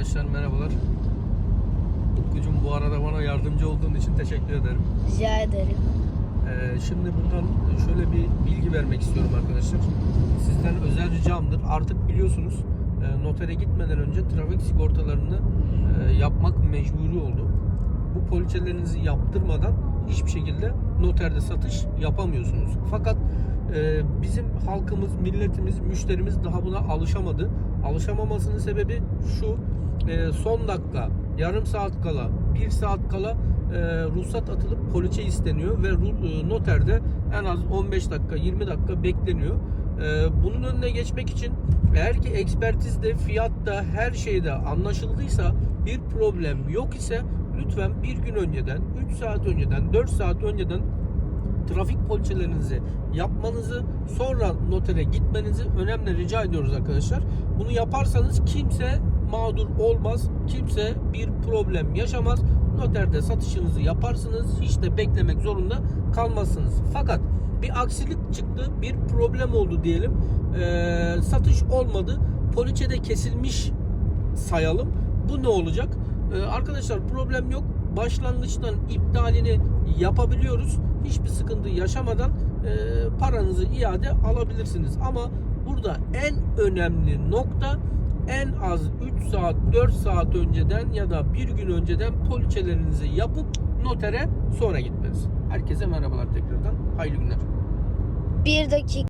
Arkadaşlar merhabalar. Utkucuğum bu arada bana yardımcı olduğun için teşekkür ederim. Rica ederim. Ee, şimdi buradan şöyle bir bilgi vermek istiyorum arkadaşlar. Sizden özel ricamdır. Artık biliyorsunuz e, notere gitmeden önce trafik sigortalarını e, yapmak mecburi oldu. Bu poliçelerinizi yaptırmadan hiçbir şekilde noterde satış yapamıyorsunuz. Fakat e, bizim halkımız, milletimiz, müşterimiz daha buna alışamadı. Alışamamasının sebebi şu. E, son dakika, yarım saat kala, bir saat kala e, ruhsat atılıp poliçe isteniyor ve e, noterde en az 15 dakika, 20 dakika bekleniyor. E, bunun önüne geçmek için eğer ki ekspertizde, fiyatta, her şeyde anlaşıldıysa bir problem yok ise lütfen bir gün önceden, 3 saat önceden, 4 saat önceden trafik poliçelerinizi yapmanızı sonra notere gitmenizi önemli rica ediyoruz arkadaşlar. Bunu yaparsanız kimse mağdur olmaz. Kimse bir problem yaşamaz. Noterde satışınızı yaparsınız. Hiç de beklemek zorunda kalmazsınız. Fakat bir aksilik çıktı, bir problem oldu diyelim. Ee, satış olmadı. Poliçede kesilmiş sayalım. Bu ne olacak? Ee, arkadaşlar problem yok. Başlangıçtan iptalini yapabiliyoruz. Hiçbir sıkıntı yaşamadan e, paranızı iade alabilirsiniz. Ama burada en önemli nokta en az 3 saat 4 saat önceden ya da bir gün önceden poliçelerinizi yapıp notere sonra gitmeniz. Herkese merhabalar tekrardan. Hayırlı günler. Bir dakika.